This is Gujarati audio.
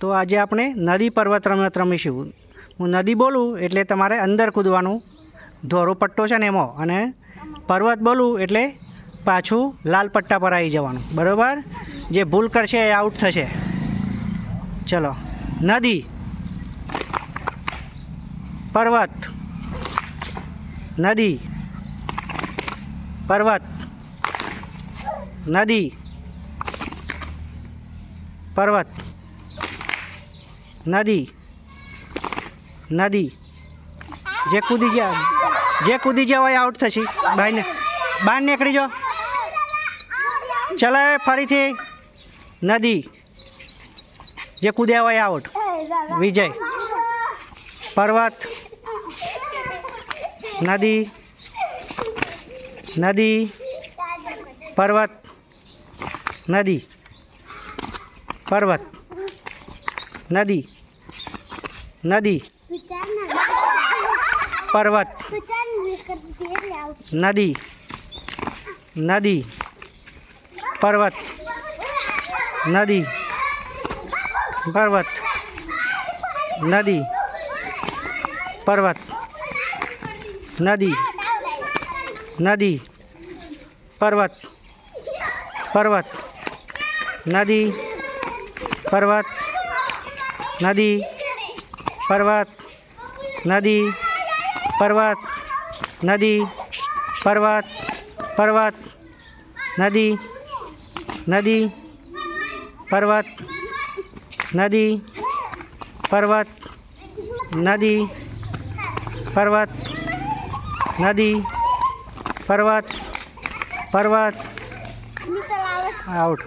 તો આજે આપણે નદી પર્વત રમત રમીશું. હું નદી બોલું એટલે તમારે અંદર કૂદવાનું ધોરો પટ્ટો છે ને એમાં અને પર્વત બોલું એટલે પાછું લાલ પટ્ટા પર આવી જવાનું. બરાબર? જે ભૂલ કરશે એ આઉટ થશે. ચલો. નદી. પર્વત. નદી. પર્વત. નદી. પર્વત. નદી. નદી. જે કૂદી જાય જે કૂદી જાય હોય આઉટ થશે. બહારને બહાર નીકળી જાઓ ચલો ફરીથી. નદી. જે કૂદ્યા હોય આઉટ વિજય. પર્વત. નદી. નદી. પર્વત. નદી. પર્વત. નદી. નદી. પર્વત. નદી. નદી. પર્વત. નદી. પર્વત. નદી. પર્વત. નદી. નદી. પર્વત. પર્વત. નદી. પર્વત. નદી પર્વત નદી પર્વત નદી પર્વત પર્વત નદી નદી પર્વત નદી પર્વત નદી પર્વત નદી પર્વત પર્વત આઉટ